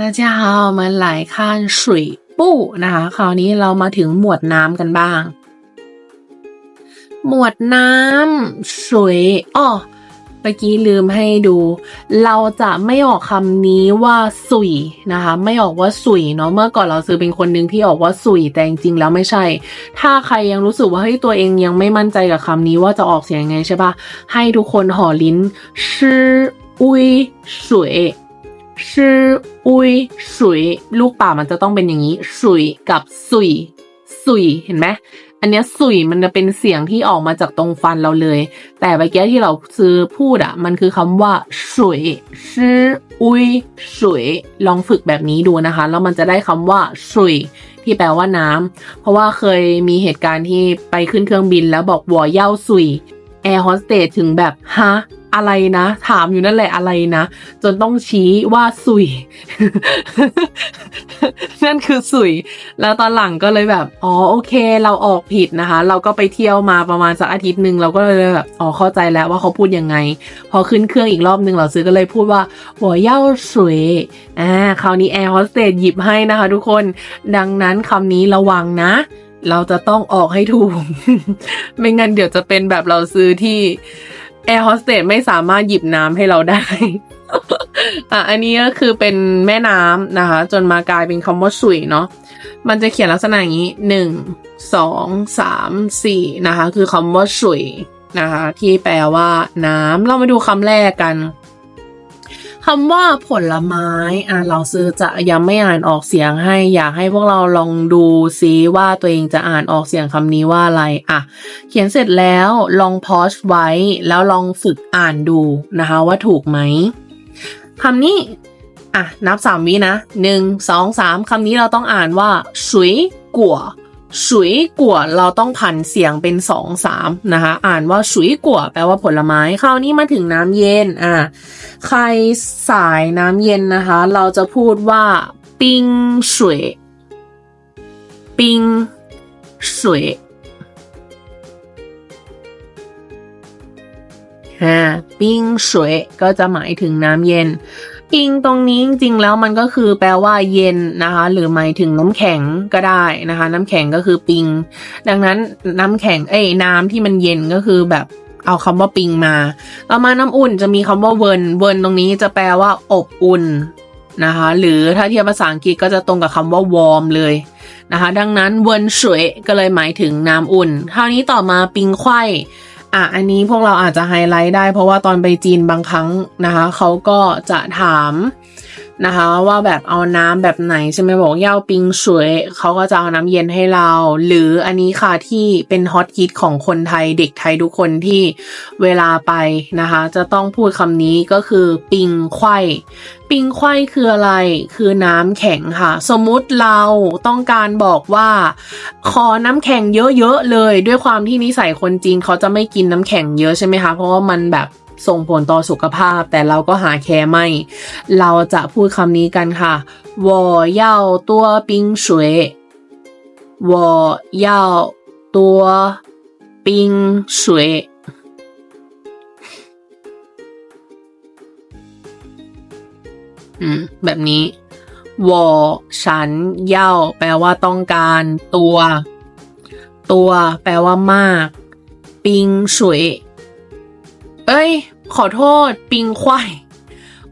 大家好，我们来看水部นะคะ คราวนี้เรามาถึงหมวดน้ำกันบ้าง หมวดน้ำสวยอ้อเมื่อกี้ลืมให้ดู เราจะไม่ออกคำนี้ว่าสุยนะคะ ไม่ออกว่าสุยเนาะ เมื่อก่อนเราซื้อเป็นคนหนึ่งที่ออกว่าสุย แต่จริงๆแล้วไม่ใช่ ถ้าใครยังรู้สึกว่าเฮ้ยตัวเองยังไม่มั่นใจกับคำนี้ว่าจะออกเสียงยังไงใช่ปะให้ทุกคนห่อลิ้นชื่ออุยสวย ชื่ออุยสุย ลูกป่ามันจะต้องเป็นอย่างนี้ สุยกับสุย สุยเห็นไหมอันเนี้ยสุยมันจะเป็นเสียงที่ออกมาจากตรงฟันเราเลย แต่เมื่อกี้ที่เราซื้อพูดอะมันคือคำว่าสุยชื่ออุยสุยลองฝึกแบบนี้ดูนะคะ แล้วมันจะได้คำว่าสุยที่แปลว่าน้ำเพราะว่าเคยมีเหตุการณ์ที่ไปขึ้นเครื่องบินแล้วบอกวอเย่าสุยแอร์โฮสเตสถึงแบบฮะ อะไรนะ ถามอยู่นั่นแหละอะไรนะ จนต้องชี้ว่าสุย นั่นคือสุย แล้วตอนหลังก็เลยแบบ อ๋อโอเค เราออกผิดนะคะ เราก็ไปเที่ยวมาประมาณสักอาทิตย์หนึ่งเราก็เลยแบบอ๋อเข้าใจแล้วว่าเขาพูดยังไง พอขึ้นเครื่องอีกรอบหนึ่งเราซื้อก็เลยพูดว่าหัวเย่าสวยอ่าคราวนี้แอร์โฮสเตสหยิบให้นะคะทุกคนดังนั้นคำนี้ระวังนะเราจะต้องออกให้ถูก ไม่งั้นเดี๋ยวจะเป็นแบบเราซื้อที่ แอร์โฮสเตสไม่สามารถหยิบน้ำให้เราได้ อะอันนี้ก็คือเป็นแม่น้ำนะคะ จนมากลายเป็นคำว่าสุยเนาะมันจะเขียนลักษณะอย่างนี้หนึ่งสองสามสี่นะคะ คือคำว่าสุยนะคะ ที่แปลว่าน้ำเรามาดูคำแรกกัน คำว่าผลไม้อะเราซื้อจะยังไม่อ่านออกเสียงให้ อยากให้พวกเราลองดูซิว่าตัวเองจะอ่านออกเสียงคำนี้ว่าอะไรอะเขียนเสร็จแล้วลองพอสไว้ แล้วลองฝึกอ่านดูนะคะว่าถูกไหมคำนี้อะนับสามวินะหนึ่งสองสามคำนี้เราต้องอ่านว่าสุยกัว สุยกัวเราต้องผันเสียงเป็นสองสามนะคะอ่านว่าสุยกัวแปลว่าผลไม้คราวนี้มาถึงน้ำเย็นอะใครสายน้ำเย็นนะคะ เราจะพูดว่าปิงสวยปิงสวยฮ่าปิ้งสวยก็จะหมายถึงน้ำเย็น ปิงตรงนี้จริงๆแล้วมันก็คือแปลว่าเย็นนะคะ หรือหมายถึงน้ำแข็งก็ได้นะคะ น้ำแข็งก็คือปิง ดังนั้นน้ำแข็งเอ้ยน้ำที่มันเย็นก็คือแบบเอาคำว่าปิงมา ต่อมาน้ำอุ่นจะมีคำว่าเวิร์นเวิร์นตรงนี้จะแปลว่าอบอุ่นนะคะ หรือถ้าเทียบภาษาอังกฤษก็จะตรงกับคำว่าวอร์มเลยนะคะ ดังนั้นเวิร์นสวยก็เลยหมายถึงน้ำอุ่นคราวนี้ต่อมาปิงไข่ อะอันนี้พวกเราอาจจะไฮไลท์ได้ เพราะว่าตอนไปจีนบางครั้งนะคะเขาก็จะถาม นะคะ ว่าแบบเอาน้ำแบบไหนใช่ไหมบอกเย่าปิงสวยเขาก็จะเอาน้ำเย็นให้เรา หรืออันนี้ค่ะที่เป็นฮอตฮิตของคนไทยเด็กไทยทุกคนที่เวลาไปนะคะ จะต้องพูดคำนี้ก็คือปิงไข่ปิงไข่คืออะไร คือน้ำแข็งค่ะ สมมุติเราต้องการบอกว่า ขอน้ำแข็งเยอะๆเลย ด้วยความที่นิสัยคนจีนเขาจะไม่กินน้ำแข็งเยอะใช่ไหมคะเพราะว่ามันแบบ ส่งผลต่อสุขภาพ แต่เราก็หาแคร์ไม่ เราจะพูดคำนี้กันค่ะ我要多冰水我要多冰水อืม แบบนี้วอฉันเย่าแปลว่าต้องการ ตัว ตัวแปลว่ามาก ปิงสวย เอ้ย ขอโทษ ปิงควาย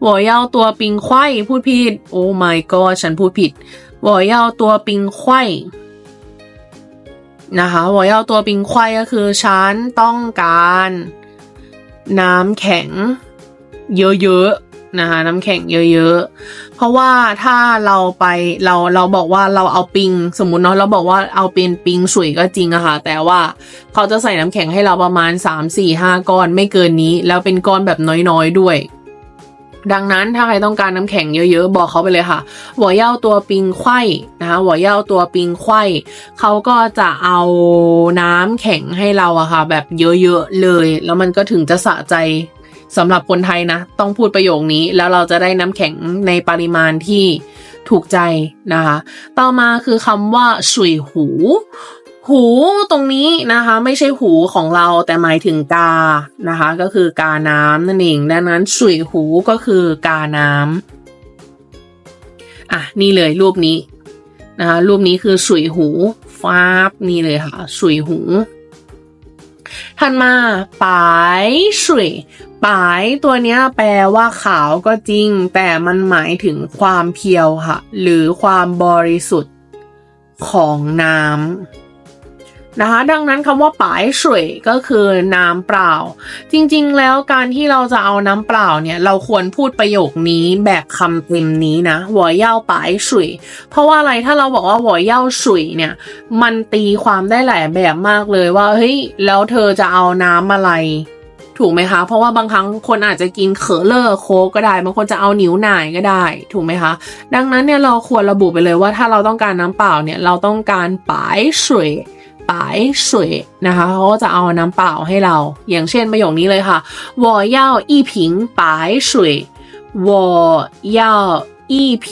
หัวเยาตัวปิงควายพูดผิด โอ้ my god ฉันพูดผิดหัวเยาตัวปิงควายนะคะหัวเยาตัวปิงควายก็คือฉันต้องการ น้ำแข็ง เยอะๆ นะคะน้ำแข็งเยอะๆ เพราะว่าถ้าเราไปเราเราบอกว่าเราเอาปิง สมมุติเนาะเราบอกว่าเอาเป็นปิงสวยก็จริงอะค่ะ แต่ว่าเขาจะใส่น้ำแข็งให้เราประมาณสามสี่ห้าก้อนไม่เกินนี้ แล้วเป็นก้อนแบบน้อยๆด้วยดังนั้นถ้าใครต้องการน้ำแข็งเยอะๆ บอกเขาไปเลยค่ะหัวเย่าตัวปิงไข่นะคะหัวเย่าตัวปิงไข่เขาก็จะเอาน้ำแข็งให้เราอะค่ะ แบบเยอะๆเลย แล้วมันก็ถึงจะสะใจ สำหรับคนไทยนะ ต้องพูดประโยคนี้แล้วเราจะได้น้ำแข็งในปริมาณที่ถูกใจนะคะ ต่อมาคือคำว่าสุยหู หูตรงนี้นะคะ ไม่ใช่หูของเราแต่หมายถึงกานะคะ ก็คือกาน้ำนั่นเองดังนั้นสุยหูก็คือกาน้ำอะนี่เลยรูปนี้นะคะรูปนี้คือสุยหูฟ้าบนี่เลยค่ะสุยหู ถัดมาปายสุยปายตัวเนี้ยแปลว่าขาวก็จริง แต่มันหมายถึงความเพียวค่ะ หรือความบริสุทธิ์ของน้ำ นะคะ ดังนั้นคำว่าปายสวยก็คือน้ำเปล่า จริงๆ แล้วการที่เราจะเอาน้ำเปล่าเนี่ย เราควรพูดประโยคนี้แบบคำเต็มนี้นะหัวเย่าปายสวยเพราะว่าอะไรถ้าเราบอกว่าหัวเย่าสวยเนี่ย มันตีความได้หลายแบบมากเลยว่าเฮ้ยแล้วเธอจะเอาน้ำอะไรถูกไหมคะ เพราะว่าบางครั้งคนอาจจะกินเคอเลอร์โคก็ได้ บางคนจะเอานิ้วหน่ายก็ได้ ถูกไหมคะ ดังนั้นเนี่ยเราควรระบุไปเลยว่าถ้าเราต้องการน้ำเปล่าเนี่ย เราต้องการปายสวย ปายสวยนะคะเขาก็จะเอาน้ำเปล่าให้เรา อย่างเช่นประโยคนี้เลยค่ะ我要一瓶白水我要一瓶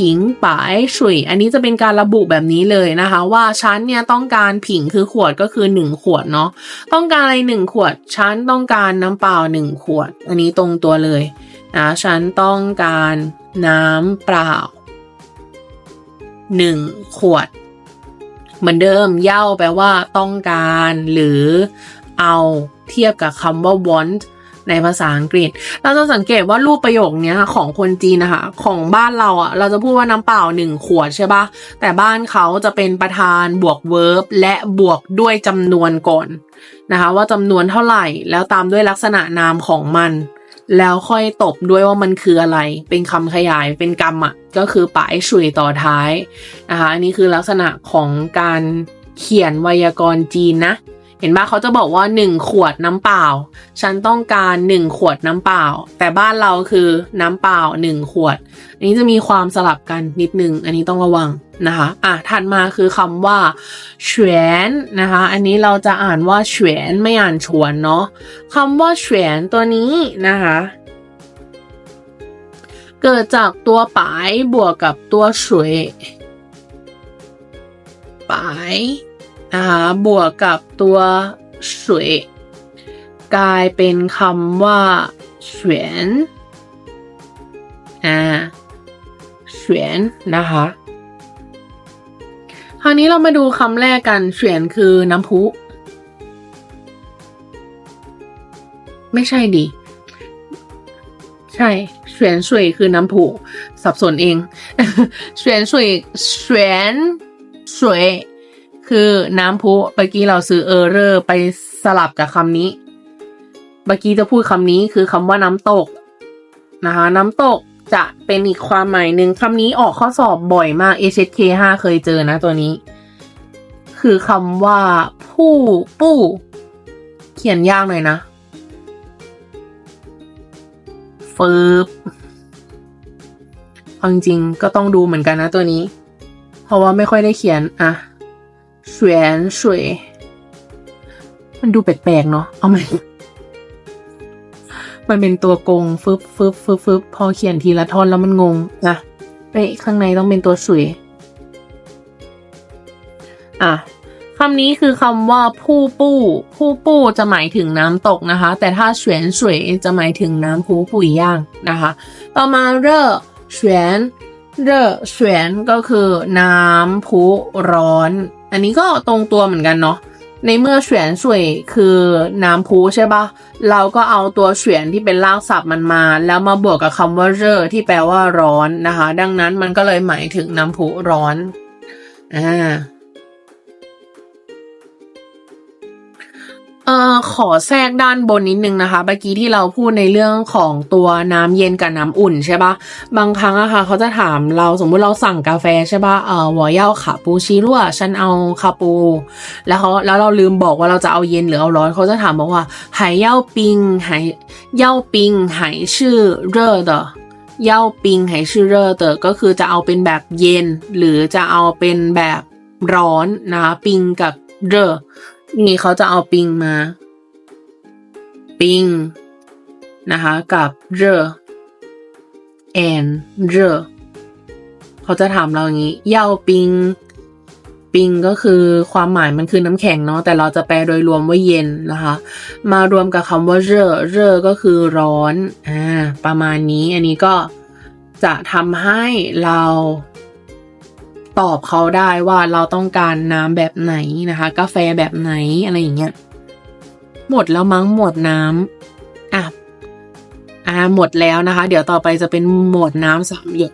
白水อันนี้จะเป็นการระบุแบบนี้เลยนะคะ ว่าฉันเนี่ยต้องการผิงคือขวดก็คือหนึ่งขวดเนาะต้องการอะไรหนึ่งขวด ฉันต้องการน้ำเปล่าหนึ่งขวด อันนี้ตรงตัวเลยนะฉันต้องการน้ำเปล่าหนึ่งขวด เหมือนเดิมเย่าแปลว่าต้องการ หรือเอาเทียบกับคำว่า want ในภาษาอังกฤษ เราจะสังเกตว่ารูปประโยคนี้ของคนจีนนะคะ ของบ้านเราอะ่ะ เราจะพูดว่าน้ำเปล่าหนึ่งขวดใช่ปะแต่บ้านเขาจะเป็นประธานบวก verb และบวกด้วยจำนวนก่อนนะคะ ว่าจำนวนเท่าไหร่ แล้วตามด้วยลักษณะนามของมัน แล้วค่อยตบด้วยว่ามันคืออะไร เป็นคำขยายเป็นกรรมอะ ก็คือปายชุยต่อท้ายนะคะอันนี้คือลักษณะของการเขียนไวยากรณ์จีนนะ เห็นปะเขาจะบอกว่าหนึ่งขวดน้ำเปล่า ฉันต้องการหนึ่งขวดน้ำเปล่า แต่บ้านเราคือน้ำเปล่าหนึ่งขวด อันนี้จะมีความสลับกันนิดนึง อันนี้ต้องระวัง นะคะอะถัดมาคือคำว่าเฉวนนะคะ อันนี้เราจะอ่านว่าเฉวนไม่อ่านฉวนเนาะคำว่าเฉวนตัวนี้นะคะเกิดจากตัวปายบวกกับตัวสวยปายนะคะบวกกับตัวสวยกลายเป็นคำว่าเฉวนอ่าเฉวนนะคะ คราวนี้เรามาดูคำแรกกันเฉวนคือน้ำพุ ไม่ใช่ดิ ใช่เฉวนสวยคือน้ำพุสับสนเองเฉวนสวยเฉวนสวยคือน้ำพุเมื่อกี้เราซื้อเออร์เรอร์ไปสลับกับคำนี้เมื่อกี้จะพูดคำนี้คือคำว่าน้ำตกนะคะน้ำตก จะเป็นอีกความหมายหนึ่งคำนี้ออกข้อสอบบ่อยมาก HSK 5เคยเจอนะตัวนี้ คือคำว่า ผู้ปู้ เขียนยากหน่อยนะฟืบเอาจริงก็ต้องดูเหมือนกันนะตัวนี้ เพราะว่าไม่ค่อยได้เขียนอะเฉวนสวย มันดูแปลกๆเนาะเอาใหม่ มันเป็นตัวกงฟึบฟึบฟึบฟึบพอเขียนทีละท่อนแล้วมันงงนะไปข้างในต้องเป็นตัวสุยอะคำนี้คือคำว่าผู้ปู้ ผู้ปู้จะหมายถึงน้ำตกนะคะ แต่ถ้าเฉวนสวยจะหมายถึงน้ำพุปุ๋ยย่างนะคะ ต่อมาเร่อเฉวนเร่อเฉวนก็คือน้ำพุร้อน อันนี้ก็ตรงตัวเหมือนกันเนาะ ในเมื่อเฉวนสวยคือน้ำพุใช่ปะเราก็เอาตัวเฉวนที่เป็นรากศัพท์มันมา แล้วมาบวกกับคำว่าเร่อที่แปลว่าร้อนนะคะ ดังนั้นมันก็เลยหมายถึงน้ำพุร้อนอ่า เอ่อขอแทรกด้านบนนิดนึงนะคะเมื่อกี้ที่เราพูดในเรื่องของตัวน้ำเย็นกับน้ำอุ่นใช่ปะบางครั้งอะค่ะเขาจะถามเราสมมุติเราสั่งกาแฟใช่ปะเอ่อวอเย่าคาปูชิรั่วฉันเอาคาปู แล้วเขาแล้วเราลืมบอกว่าเราจะเอาเย็นหรือเอาร้อนเขาจะถามบอกว่าหายเย่าปิงหายเย่าปิงหายชื่อเร่อเดเย่าปิงหายชื่อเร่อเดก็คือจะเอาเป็นแบบเย็น หรือจะเอาเป็นแบบร้อนนะคะปิงกับเร่อ นี่เขาจะเอาปิงมา ปิง นะคะ กับเรอแอนเรอเขาจะถามเราอย่างนี้ เย่าปิง ปิงก็คือความหมายมันคือน้ำแข็งเนาะ แต่เราจะแปลโดยรวมว่าเย็นนะคะ มารวมกับคำว่าเรอ เรอก็คือร้อน อ่า ประมาณนี้ อันนี้ก็จะทำให้เรา ตอบเขาได้ว่าเราต้องการน้ำแบบไหนนะคะ กาแฟแบบไหนอะไรอย่างเงี้ยหมดแล้วมั้งหมดน้ำอะอ่าหมดแล้วนะคะ เดี๋ยวต่อไปจะเป็นหมดน้ำสามหยด